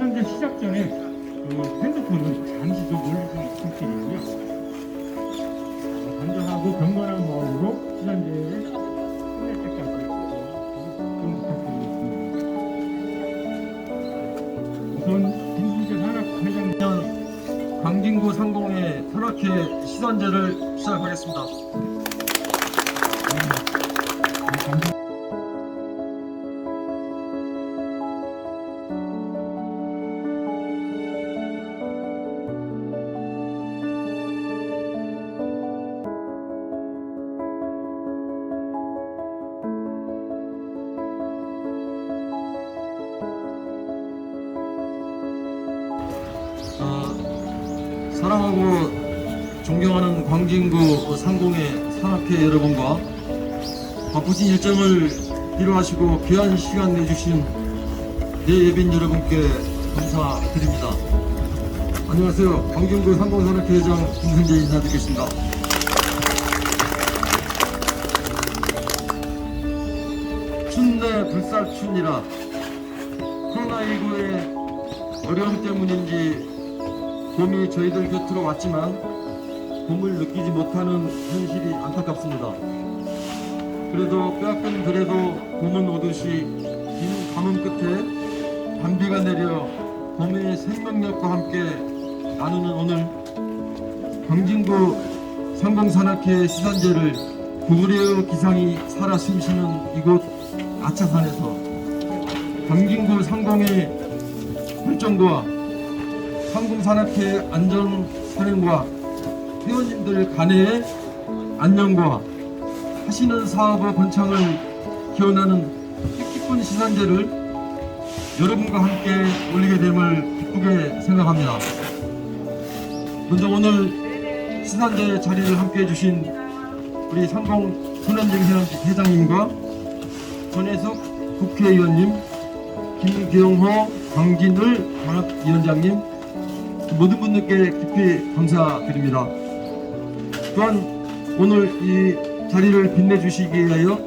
시작 전에 그 핸드폰을 잠시 좀 올리는 부탁드리고요. 어, 간절하고 경건한 마음으로 시간제를 끝낼 때까지 좀 부탁드리겠습니다. 우선 김순재 산악회장 광진구 상공의 산악회 시선제를 시작하겠습니다. 사랑하고 존경하는 광진구 상공의 산악회 여러분과 바쁘신 일정을 필요하시고 귀한 시간 내주신 내 예빈 여러분께 감사드립니다. 안녕하세요. 광진구 상공산악회 회장 김승재 인사드리겠습니다. 춘내 불살춘이라 코로나19의 어려움 때문인지 봄이 저희들 곁으로 왔지만 봄을 느끼지 못하는 현실이 안타깝습니다. 그래도 뼈아픈 그래도 봄은 오듯이 긴 가뭄 끝에 단비가 내려 봄의 생명력과 함께 나누는 오늘 광진구 상공산악회 시산제를 구부레어 기상이 살아 숨쉬는 이곳 아차산에서 광진구 상공의 활정도 와 상공산악회 안전사령과 회원님들 간의 안녕과 하시는 사업의 번창을 기원하는 뜻깊은 시산제를 여러분과 함께 올리게 됨을 기쁘게 생각합니다. 먼저 오늘 시산제 자리를 함께 해주신 우리 상공 손현정 회장님과 전혜숙 국회의원님, 김경호 강진을 단합위원장님 모든 분들께 깊이 감사드립니다. 또한 오늘 이 자리를 빛내주시기 위하여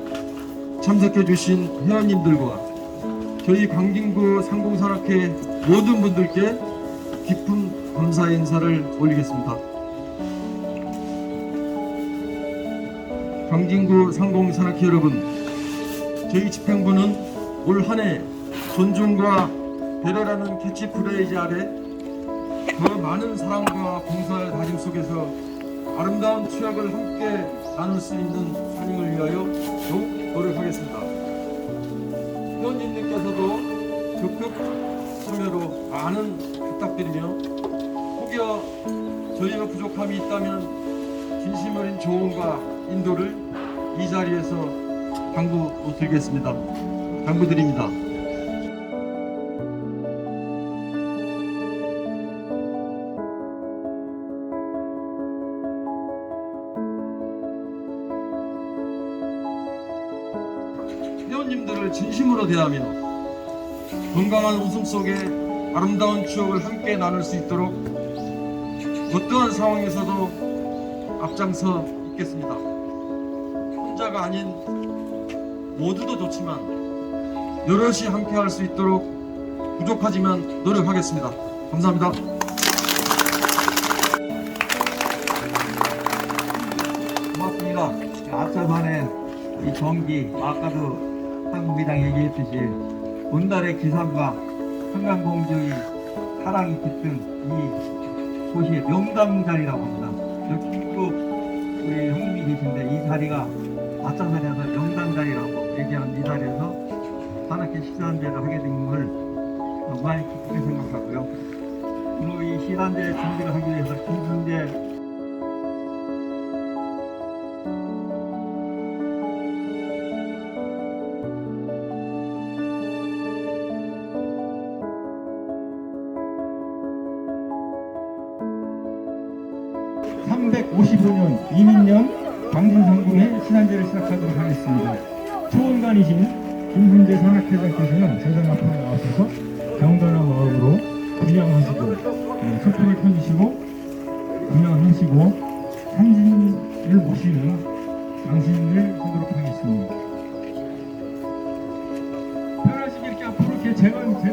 참석해주신 회원님들과 저희 광진구 상공산악회 모든 분들께 깊은 감사 인사를 올리겠습니다. 광진구 상공산악회 여러분, 저희 집행부는 올 한 해 존중과 배려라는 캐치프레이즈 아래 더 많은 사랑과 봉사의 다짐 속에서 아름다운 추억을 함께 나눌 수 있는 산행을 위하여 더욱 노력하겠습니다. 회원님들께서도 적극 참여로 많은 부탁드리며 혹여 저희가 부족함이 있다면 진심 어린 조언과 인도를 이 자리에서 당부 드리겠습니다. 당부드립니다. 회원님들을 진심으로 대하며 건강한 웃음 속에 아름다운 추억을 함께 나눌 수 있도록 어떠한 상황에서도 앞장서 있겠습니다. 혼자가 아닌 모두도 좋지만 여럿이 함께 할 수 있도록 부족하지만 노력하겠습니다. 감사합니다. 고맙습니다. 앞서산의 이 전기, 아까도 한국이장 얘기했듯이 온달의 기상과 한강공주의 사랑이 깃든 이 곳이 명당 자리라고 합니다. 여기 중국 우리 형님이 계신데 이 자리가 아차산에서 명당 자리라고 얘기하는 이 자리에서 산악회 시산제를 하게 된걸 많이 기쁘게 생각하고요. 오늘 이 시산제 준비를 하기 위해서 김순재 삼 355년 이민년 광진상궁의 신한제를 시작하도록 하겠습니다. 초원관이신 김순재 산악회장께서는 재단 앞으로 나와셔서 경건한 마음으로 분양하시고 네, 소통을 펴주시고 분양하시고 상진을 모시는 장신을 하도록 하겠습니다. 편하시게 이렇게 앞으로 이렇게 재단, 재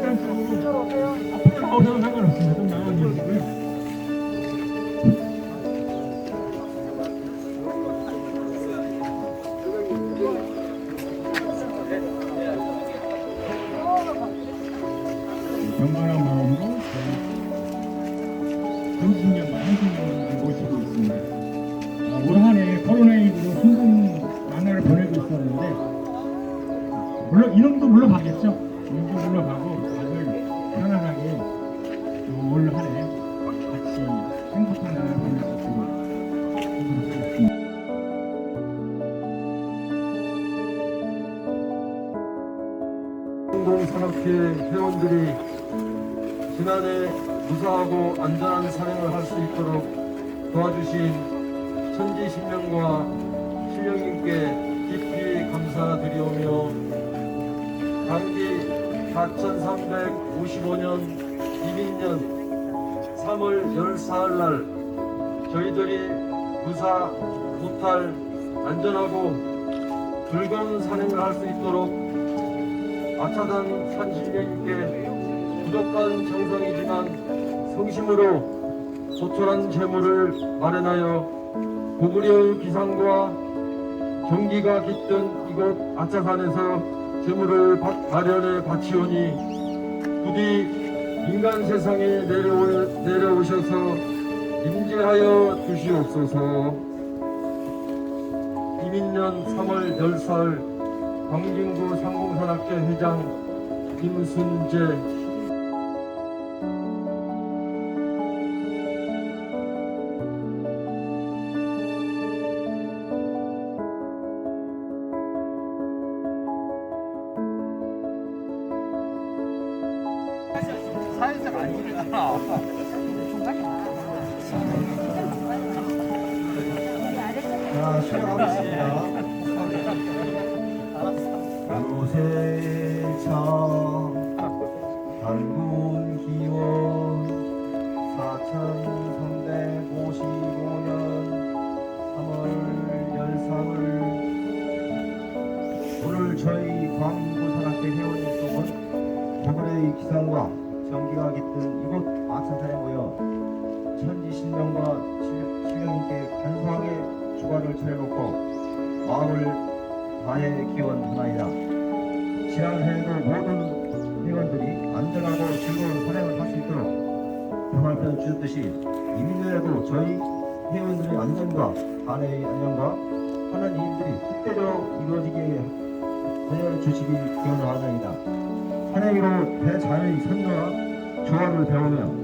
30년만, 30년만 모시고 있습니다. 어, 올 한해 코로나19로 힘든 만나를 보내고 있었는데, 물론 이놈도 물러가겠죠. 이놈도 물러가고, 다들 편안하게 올 한해 같이 행복한 나날을 보내고 있습니다. 공공산업회 회원들이 지난해 무사하고 안전한 산행을 할 수 있도록 도와주신 천지 신명과 신령님께 깊이 감사드리오며 당기 4355년 이민년 3월 14일 날 저희들이 무사 무탈 안전하고 즐거운 산행을 할 수 있도록 아차단 산신령님께 부족한 정성이지만 성심으로 소철한 재물을 마련하여 고구려 기상과 경기가 깃든 이곳 아차산에서 재물을 바- 마련해 바치오니 부디 인간 세상에 내려오, 내려오셔서 임재하여 주시옵소서. 이민년 3월 10살 광진구 상공산업계 회장 김순재 자, 시작하겠습니다. 요새참 단군 기원 4355년 3월 13일 오늘 저희 광구 산악회 회원님 쪽은 고구려의 기상과 전기가 깃든 이곳 아차산에 모여 천지 신명과 신령님께 간소하게 주관을 차려놓고 마음을 다해 기원하나이다. 지난해에도 모든 회원들이 안전하고 즐거운 산행을 할 수 있도록 평화편 주셨듯이 이민년에도 저희 회원들의 안전과 아내의 안전과 하는 일들이 뜻대로 이루어지게 하여 주시기 기원하나이다. 산행으로 대자연의 선과 조화를 배우며